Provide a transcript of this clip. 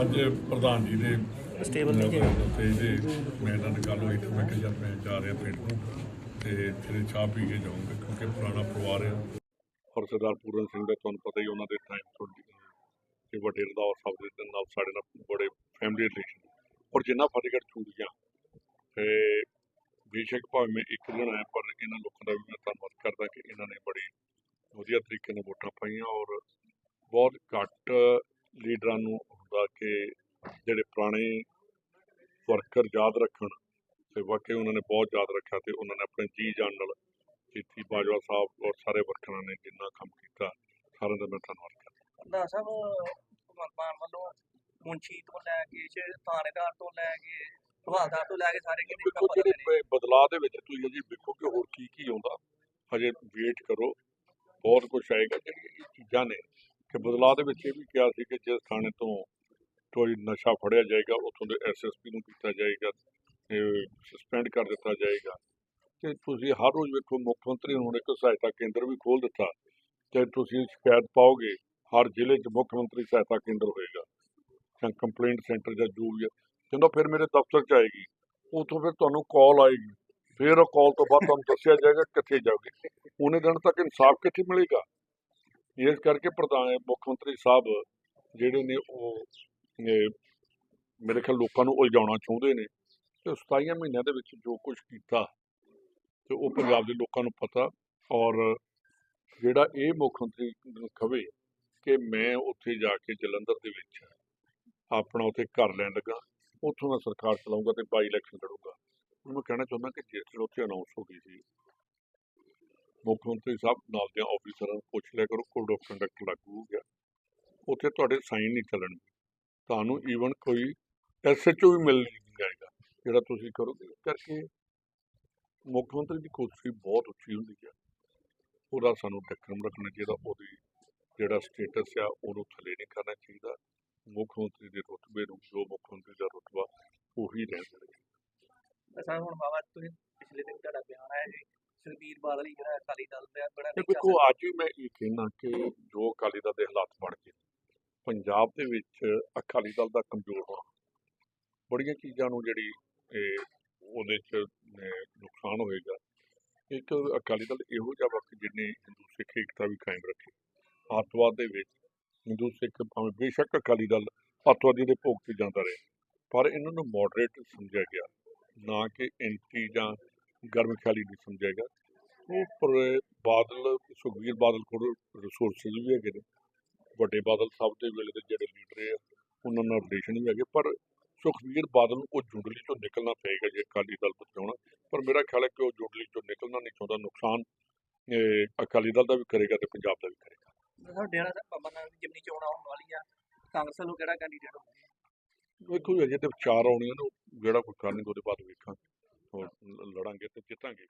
ਅੱਜ ਪ੍ਰਧਾਨ ਜੀ ਦੇ ਸਟੇਬਲ ਨਹੀਂ। ਤੇ ਇਹਦੇ ਮੈਂ ਇਹਨਾਂ ਨਾਲ ਗੱਲ ਹੋਈ ਤੇ ਮੈਂ ਕਿਹਾ ਯਾਰ ਮੈਂ ਜਾ ਰਿਹਾ ਪਿੰਡ ਨੂੰ ਤੇ ਤੇਰੇ ਚਾਹ ਪੀ ਕੇ ਜਾਊਂਗਾ ਕਿਉਂਕਿ ਪੁਰਾਣਾ ਪਰਿਵਾਰ ਆ ਔਰ ਸਰਦਾਰ ਪੂਰਨ ਸਿੰਘ ਦਾ ਤੁਹਾਨੂੰ ਪਤਾ ਹੀ ਉਹਨਾਂ ਦੇ ਟਾਈਮ ਤੋਂ ਤੇ ਵੱਡੇ ਰਦਾਵਰ ਸਾਹਿਬ ਦੇ ਨਾਲ ਸਾਡੇ ਨਾਲ ਬੜੇ ਫੈਮਿਲੀ ਰਿਲੇਸ਼ਨ ਔਰ ਜਿੰਨਾ ਫਤਿਹਗੜ੍ਹ ਚੂੜੀਆਂ ਤੇ ਬੇਸ਼ੱਕ ਭਾਵੇਂ ਮੈਂ ਇੱਕ ਦਿਨ ਆਇਆ ਪਰ ਇਹਨਾਂ ਲੋਕਾਂ ਦਾ ਵੀ ਮੈਂ ਧੰਨਵਾਦ ਕਰਦਾ ਕਿ ਇਹਨਾਂ ਨੇ ਬੜੀ ਵਧੀਆ ਤਰੀਕੇ ਨਾਲ ਵੋਟਾਂ ਪਾਈਆਂ ਔਰ ਬਹੁਤ ਘੱਟ ਲੀਡਰਾਂ ਨੂੰ ਕਿ ਜਿਹੜੇ ਪੁਰਾਣੇ ਵਰਕਰ ਯਾਦ ਰੱਖਣ ਤੇ ਵਾਕਈ ਉਹਨਾਂ ਨੇ ਬਹੁਤ ਯਾਦ ਰੱਖਿਆ ਤੇ ਉਹਨਾਂ ਨੇ ਆਪਣੇ ਜੀ ਜਾਨ ਨਾਲ ਜੀਤੀ ਬਾਜਵਾ ਸਾਹਿਬ ਔਰ ਸਾਰੇ ਵਰਕਰਾਂ ਨੇ ਜਿੰਨਾ ਕੰਮ ਕੀਤਾ ਸਾਰਿਆਂ ਦਾ ਮੈਂ ਧੰਨਵਾਦ ਕਰਦਾ। ਪ੍ਰਧਾਨ ਸਾਹਿਬ ਭਗਵੰਤ ਮਾਨ ਵੱਲੋਂ ਮੁੰਸ਼ੀ ਤੋਂ ਲੈ ਕੇ ਥਾਣੇਦਾਰ ਤੋਂ ਲੈ ਕੇ ਹਵਾਲਦਾਰ ਤੋਂ ਲੈ ਕੇ ਸਾਰੇ ਕਿਤੇ ਕੰਮ ਬਦਲੇ ਨੇ। ਬਦਲਾਅ ਦੇ ਵਿੱਚ ਤੁਸੀਂ ਅਜੇ ਵੇਖੋ ਕਿ ਹੋਰ ਕੀ ਕੀ ਆਉਂਦਾ। ਹਜੇ ਵੇਟ ਕਰੋ ਬਹੁਤ ਕੁਝ ਆਏਗਾ। ਜਿਹੜੀਆਂ ਚੀਜ਼ਾਂ ਨੇ ਕਿ ਬਦਲਾਅ ਦੇ ਵਿੱਚ ਇਹ ਵੀ ਕਿਹਾ ਸੀ ਕਿ ਜਿਸ ਥਾਣੇ ਤੋਂ ਕੋਈ ਨਸ਼ਾ ਫੜਿਆ ਜਾਏਗਾ, ਉੱਥੋਂ ਦੇ ਐਸਐਸਪੀ ਨੂੰ ਕੀਤਾ ਜਾਏਗਾ ਸਸਪੈਂਡ ਕਰ ਦਿੱਤਾ ਜਾਏਗਾ। ਤੇ ਤੁਸੀਂ ਹਰ ਰੋਜ਼ ਵੇਖੋ, ਮੁੱਖ ਮੰਤਰੀ ਨੇ ਹੁਣ ਇੱਕ ਸਹਾਇਤਾ ਕੇਂਦਰ ਵੀ ਖੋਲ ਦਿੱਤਾ। ਤੇ ਤੁਸੀਂ ਸ਼ਿਕਾਇਤ ਪਾਓਗੇ, ਹਰ ਜ਼ਿਲ੍ਹੇ 'ਚ ਮੁੱਖ ਮੰਤਰੀ ਸਹਾਇਤਾ ਕੇਂਦਰ ਹੋਏਗਾ। ਜਾਂ ਕੰਪਲੇਂਟ ਸੈਂਟਰ ਜਾਂ ਜੋ ਵੀ ਹੈ ਕਹਿੰਦਾ ਫਿਰ ਮੇਰੇ ਦਫ਼ਤਰ 'ਚ ਆਏਗੀ। ਉਥੋਂ ਫਿਰ ਤੁਹਾਨੂੰ ਕਾਲ ਆਏਗੀ। ਫਿਰ ਉਹ ਕਾਲ ਤੋਂ ਬਾਅਦ ਤੁਹਾਨੂੰ ਦੱਸਿਆ ਜਾਏਗਾ ਕਿੱਥੇ ਜਾਓਗੇ। ਉਹਨੇ ਦਿਨ ਤੱਕ ਇਨਸਾਫ ਕਿੱਥੇ ਮਿਲੇਗਾ? ਇਸ ਕਰਕੇ ਪ੍ਰਧਾਨ ਮੁੱਖ ਮੰਤਰੀ ਸਾਹਿਬ ਜਿਹੜੇ ਨੇ ਉਹ ਮੇਰੇ ਖਿਆਲ ਲੋਕਾਂ ਨੂੰ ਉਲਝਾਉਣਾ ਚਾਹੁੰਦੇ ਨੇ ਤੇ 27 ਮਹੀਨਿਆਂ ਦੇ ਵਿੱਚ ਜੋ ਕੁਝ ਕੀਤਾ ਤੇ ਉਹ ਪੰਜਾਬ ਦੇ ਲੋਕਾਂ ਨੂੰ ਪਤਾ ਔਰ ਜਿਹੜਾ ਇਹ ਮੁੱਖ ਮੰਤਰੀ ਨੂੰ ਕਵੇ ਕਿ ਮੈਂ ਉੱਥੇ ਜਾ ਕੇ ਜਲੰਧਰ ਦੇ ਵਿੱਚ ਆਪਣਾ ਉੱਥੇ ਘਰ ਲੈਣ ਲੱਗਾ, ਉੱਥੋਂ ਦਾ ਸਰਕਾਰ ਚਲਾਉਂਗਾ ਤੇ ਬਾਈ ਇਲੈਕਸ਼ਨ ਲੜੂਗਾ। ਹੁਣ ਮੈਂ ਕਹਿਣਾ ਚਾਹੁੰਦਾ ਕਿ ਜਿਸ ਉੱਥੇ ਅਨਾਉਂਸ ਹੋ ਗਈ ਸੀ, ਮੁੱਖ ਮੰਤਰੀ ਸਾਹਿਬ ਨਾਲ ਦੇ ਆਫੀਸਰਾਂ ਨੂੰ ਪੁੱਛ ਲਿਆ ਕਰੋ ਕੋਡ ਆਫ ਕੰਡਕਟ ਲਾਗੂ ਹੋ ਗਿਆ। ਉੱਥੇ ਤੁਹਾਡੇ ਸਾਈਨ ਨਹੀਂ ਚੱਲਣਗੇ। ਤੁਹਾਨੂੰ ਈਵਨ ਕੋਈ ਐਸਐਚਓ ਵੀ ਮਿਲ ਨਹੀਂ ਜਾਏਗਾ ਜਿਹੜਾ ਤੁਸੀਂ ਕਰੋਗੇ। ਕਰਕੇ ਮੁੱਖ ਮੰਤਰੀ ਦੀ ਕੁਰਸੀ ਬਹੁਤ ਉੱਚੀ ਹੁੰਦੀ ਹੈ ਉਹਦਾ ਸਾਨੂੰ ਟੱਕਰਮ ਰੱਖਣਾ ਚਾਹੀਦਾ ਉਹਦੀ ਜਿਹੜਾ ਸਟੇਟਸ ਆ ਉਹਨੂੰ ਥੱਲੇ ਨਹੀਂ ਕਰਨਾ ਚਾਹੀਦਾ। ਮੁੱਖ ਮੰਤਰੀ ਦੇ ਰੁਤਬੇ ਨੂੰ ਜੋ ਮੁੱਖ ਮੰਤਰੀ ਦਾ ਰੁਤਬਾ ਉਹੀ ਰਹਿਣ ਦੇਣਾ ਸਰ ਹੁਣ ਬਾਬਾ ਤੁਸੀਂ ਪਿਛਲੇ ਦਿਨ ਤੁਹਾਡਾ ਬਿਆਨ ਆਇਆ ਜੀ ਸੁਖਬੀਰ ਬਾਦਲ ਜਿਹੜਾ ਅਕਾਲੀ ਦਲ ਦਾ ਬੜਾ ਦੇਖੋ ਅੱਜ ਵੀ ਮੈਂ ਇਹ ਕਹਿਣਾ ਕਿ ਜੋ ਅਕਾਲੀ ਦਲ ਦੇ ਹਾਲਾਤ ਬਣ ਗਏ ਪੰਜਾਬ ਦੇ ਵਿੱਚ ਅਕਾਲੀ ਦਲ ਦਾ ਕਮਜ਼ੋਰ ਹੋਣਾ। ਬੜੀਆਂ ਚੀਜ਼ਾਂ ਨੂੰ ਜਿਹੜੀ ਉਹਦੇ ਚ ਨੁਕਸਾਨ ਹੋਏਗਾ। ਇੱਕ ਅਕਾਲੀ ਦਲ ਇਹੋ ਜਿਹਾ ਵਕਤ ਜਿਹਨੇ ਹਿੰਦੂ ਸਿੱਖ ਏਕਤਾ ਵੀ ਕਾਇਮ ਰੱਖੀ। ਅੱਤਵਾਦ ਦੇ ਵਿੱਚ ਹਿੰਦੂ ਸਿੱਖ ਭਾਵੇਂ ਬੇਸ਼ੱਕ ਅਕਾਲੀ ਦਲ ਅੱਤਵਾਦੀ ਦੇ ਭੋਗ ਤੇ ਜਾਂਦਾ ਰਿਹਾ, ਪਰ ਇਹਨਾਂ ਨੂੰ ਮੋਡਰੇਟ ਸਮਝਿਆ ਗਿਆ। ਨਾ ਕਿ ਐਂਟੀ ਜਾਂ ਗਰਮ ਖਿਆਲੀ ਨਹੀਂ ਸਮਝਿਆ ਗਿਆ। ਉਹ ਪਰ ਬਾਦਲ, ਸੁਖਬੀਰ ਬਾਦਲ ਕੋਲ ਰਿਸੋਰਸਸ ਵੀ ਹੈਗੇ ਨੇ। ਵੱਡੇ ਬਾਦਲ ਸਾਹਿਬ ਦੇ ਵੇਲੇ ਦੇ ਜਿਹੜੇ ਲੀਡਰ ਆ ਉਹਨਾਂ ਨਾਲ ਰਿਲੇਸ਼ਨ ਵੀ ਹੈਗੇ ਪਰ ਸੁਖਬੀਰ ਬਾਦਲ ਨੂੰ ਉਹ ਜੁੰਡਲੀ ਚੋਂ ਨਿਕਲਣਾ ਪਏਗਾ ਜੇ ਅਕਾਲੀ ਦਲ ਬਚਾਉਣਾ। ਪਰ ਮੇਰਾ ਖਿਆਲ ਹੈ ਕਿ ਉਹ ਜੁੰਡਲੀ ਚੋਂ ਨਿਕਲਣਾ ਨਹੀਂ ਚਾਹੁੰਦਾ ਨੁਕਸਾਨ ਅਕਾਲੀ ਦਲ ਦਾ ਵੀ ਕਰੇਗਾ ਤੇ ਪੰਜਾਬ ਦਾ ਵੀ ਕਰੇਗਾ। ਸਰ ਡੇਰਾ ਸਾਹਿਬ ਬਾਬਾ ਨਾਨਕ ਦੀ ਜਿਮਨੀ ਚੋਣ ਆਉਣ ਵਾਲੀ ਆ ਕਾਂਗਰਸ ਵੱਲੋਂ ਕਿਹੜਾ ਕੈਂਡੀਡੇਟ ਹੋਊਗਾ? ਵੇਖੋ ਅਜੇ ਤੇ ਵਿਚਾਰ ਆਉਣੀਆਂ ਨੇ ਜਿਹੜਾ ਕੋਈ ਕਰਨਗੇ ਉਹਦੇ ਬਾਅਦ ਵੇਖਾਂਗੇ ਹੋਰ ਲੜਾਂਗੇ ਤੇ ਜਿੱਤਾਂਗੇ।